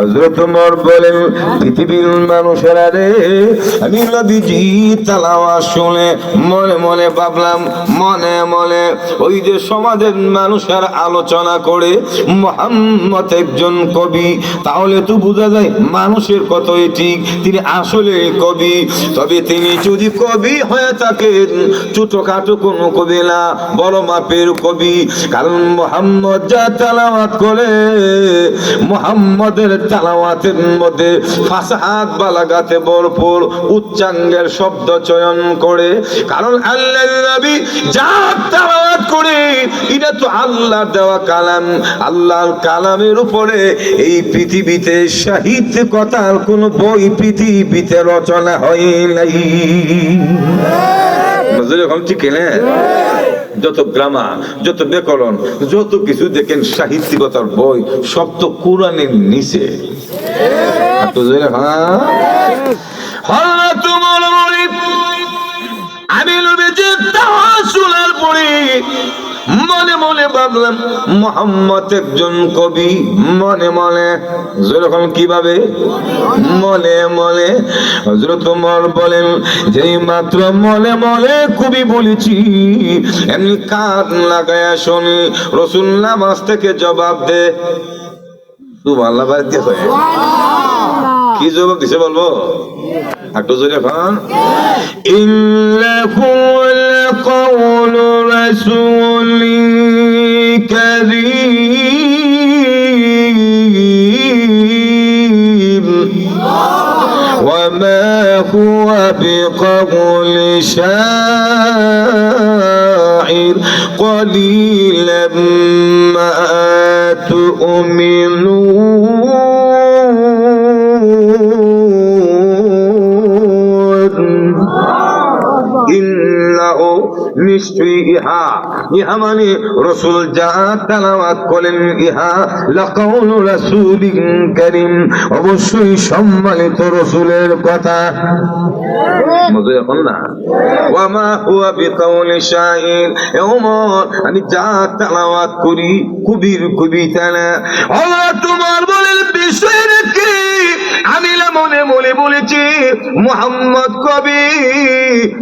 হজরত উমর বলেন, পৃথিবীর মানুষেরা রে, আমি নবীজি তালাওয়া শুনে মনে মনে ভাবলাম, মনে মনে ওই যে সমাজের মানুষের আলোচনা করে মোহাম্মদ একজন কবি, তাহলে তো বোঝা যায় মানুষের কতই ঠিক, তিনি আসলে কবি, তবে তিনি যদি কবি হয়ে থাকেন, ছোটখাটো কোনো কবি না, বড় মাপের কবি, কারণ মোহাম্মদ যা তালাওয়াত করে, মোহাম্মদের তালাওয়াতের মধ্যে ফাসাহাত বালাগাতে ভরপুর উচ্চাঙ্গের শব্দ চয়ন করে। কারণ আল্লাহ নবী যা তালাওয়াত করে, এটা তো আল্লাহ দেওয়া কালাম। আল্লাহর কালামের উপরে এই পৃথিবীতে সাহিত্যিকতার কোন বই পৃথিবীতে রচনা হয় নাই। ঠিক না? যত গ্রামা যত ব্যাকরণ যত কিছু দেখেন সাহিত্যিকতার বই সব তো কোরআনের নিচে। আমি মনে মনে ভাবলাম মোহাম্মদ একজন কবি মনে মনে। যেরকম কীভাবে? মনে মনে। হজরত উমর বলেন যেই মাত্র মনে মনে কবি বলেছি এমনি কান লাগায়া শুনি রসুল নামাজ থেকে জবাব দে। তুই আল্লাহ বাদ দিয়ে কি জবাব দিছে বলব? একটু জোরে খান ইন্নাহু লাকাউলু রাসূলিন কারীম وما هو بقول شاعر قليلا ما تؤمنون নিশ্চয়ই ইহা। ইহা মানে রসুল যা তালাওয়াত করেন, ইহা লাকাউলু রাসূলিন কারীম। অবশ্যই সম্মানিত রসুলের কথা। এখন না। হুয়া বিকাউলি এ ওমর আমি যা তালাওয়াত করি, কবির কবিতা না আল্লাহ তোমার বলেন, বিষয় কি আমি মনে মনে বলেছি, মোহাম্মদ কবি,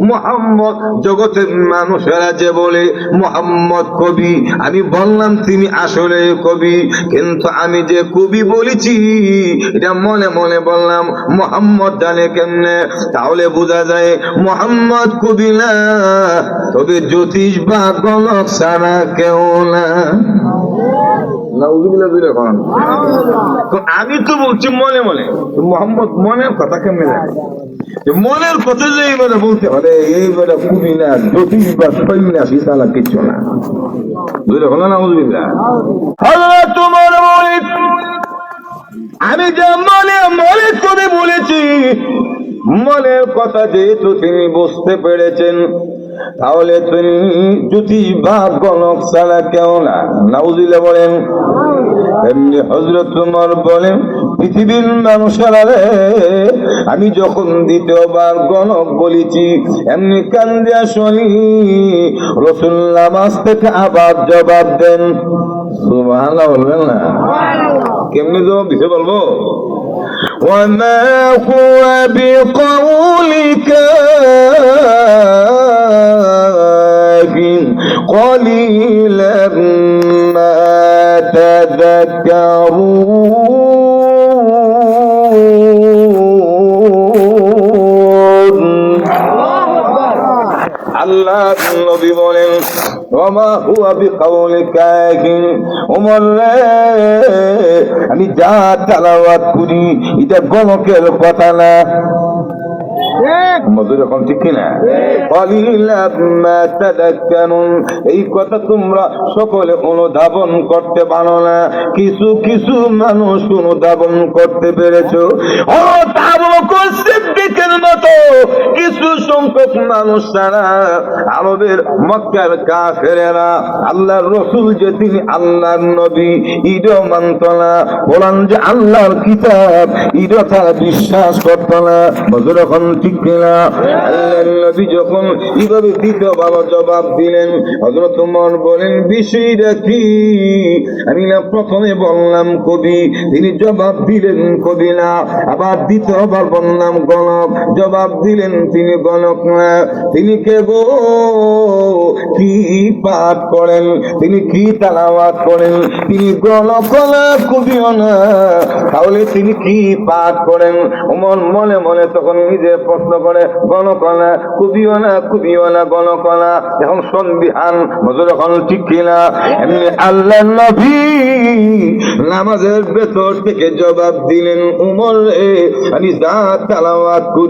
মোহাম্মদ জগতের মানুষেরা যে বলে, মোহাম্মদ কবি, আমি বললাম তিনি আসলে কবি, কিন্তু আমি যে কবি বলেছি, এটা মনে মনে বললাম, মোহাম্মদ জানে কেমনে? তাহলে বোঝা যায়, মোহাম্মদ কবি না, তবে জ্যোতিষ বা গণক ছাড়া কেউ না। আমি তো বলছি মনে মনে। মোহাম্মদ মনের কথা কেমনে মনের কথা যে এইবারে বলতে হবে। এইবারে খুবই না জ্যোতিষ বা সন্ন্যাসী তারা কিছু না। দুই রকম না তোমার মনে আমি যে মনে মনে করে বলেছি মনের কথা যেহেতু তিনি বুঝতে পেরেছেন তাহলে তিনি জ্যোতিষ বা গণক ছাড়া কেউ না নাউজিলে বলেন এমনি হজরত তোমার বলেন পৃথিবীর মানুষেরা রে আমি যখন দ্বিতীয়বার গণক বলেছি এমনি কান্দিয়া শুনি রসুল নামাজ থেকে আবার জবাব দেন সুবহানাল্লাহ বলবেন না কেমনি জবাব দিছে বলবো وما هو بقول كافٍ আল্লাহ বলেন আমি যা তালাওয়াত করি এটা গণকের কথা না। মধুর এখন ঠিক কিনা? এই কথা তোমরা সকলে অনুধাবন করতে পারো না। কিছু কিছু মানুষ অনুধাবন করতে পেরেছ। ও সিদ্দিক! মুশরিকের মতো কিছু সংখ্যক মানুষ ছাড়া আরবের মক্কার কাফেরেরা আল্লাহর রসুল যে তিনি আল্লাহর নবী ইডো মানত না। কোরআন যে আল্লাহর কিতাব ইডো তারা বিশ্বাস করত না। বছর এখন ঠিক কিনা? আল্লাহর নবী যখন এইভাবে দ্বিতীয় ভালো জবাব দিলেন হজরত উমর বলেন, বিষয়টা কি? আমি না প্রথমে বললাম, কবি, তিনি জবাব দিলেন কবি না। আবার দ্বিতীয়বার বললাম, গণক জবাব দিলেন তিনি গণক তিনি কে কি পাঠ করেন? তিনি কি তালাবাদ করেন? তিনি গণক কবিও তাহলে তিনি কি পাঠ করেন? মন মনে মনে তখন নিজে প্রশ্ন করে গণকনা কবিও না কবিও না গণকনা এখন সন্ধিহান মজুর এখন ঠিক কিনা? এমনি আল্লাহ নবী নামাজের ভেতর থেকে জবাব দিলেন, উমর এ আমি যা তালাওয়াত করি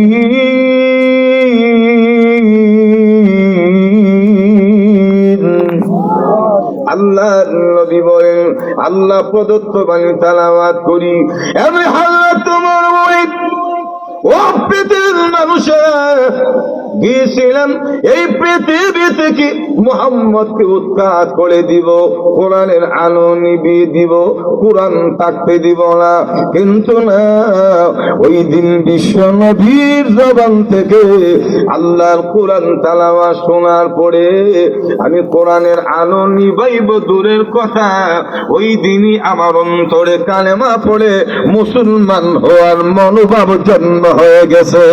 আল্লাহ প্রদত্ত বাণী তালাবাদ করি। আমি হাল্লা তোমার মানুষের গিয়েছিলাম, এই পৃথিবী থেকে মোহাম্মদকে উৎখাত করে দিব, কোরআনের আলো নিবিয়ে দিব, কোরআন থাকতে দিব না। কিন্তু না, ওই দিন বিশ্ব নবীর জবান থেকে আল্লাহর কোরআন তালাওয়া শোনার পরে আমি কোরআনের আলো নিবাইব দূরের কথা, ওই দিনই আমার অন্তরে কালেমা পড়ে মুসলমান হওয়ার মনোভাব জন্ম হয়ে গেছে।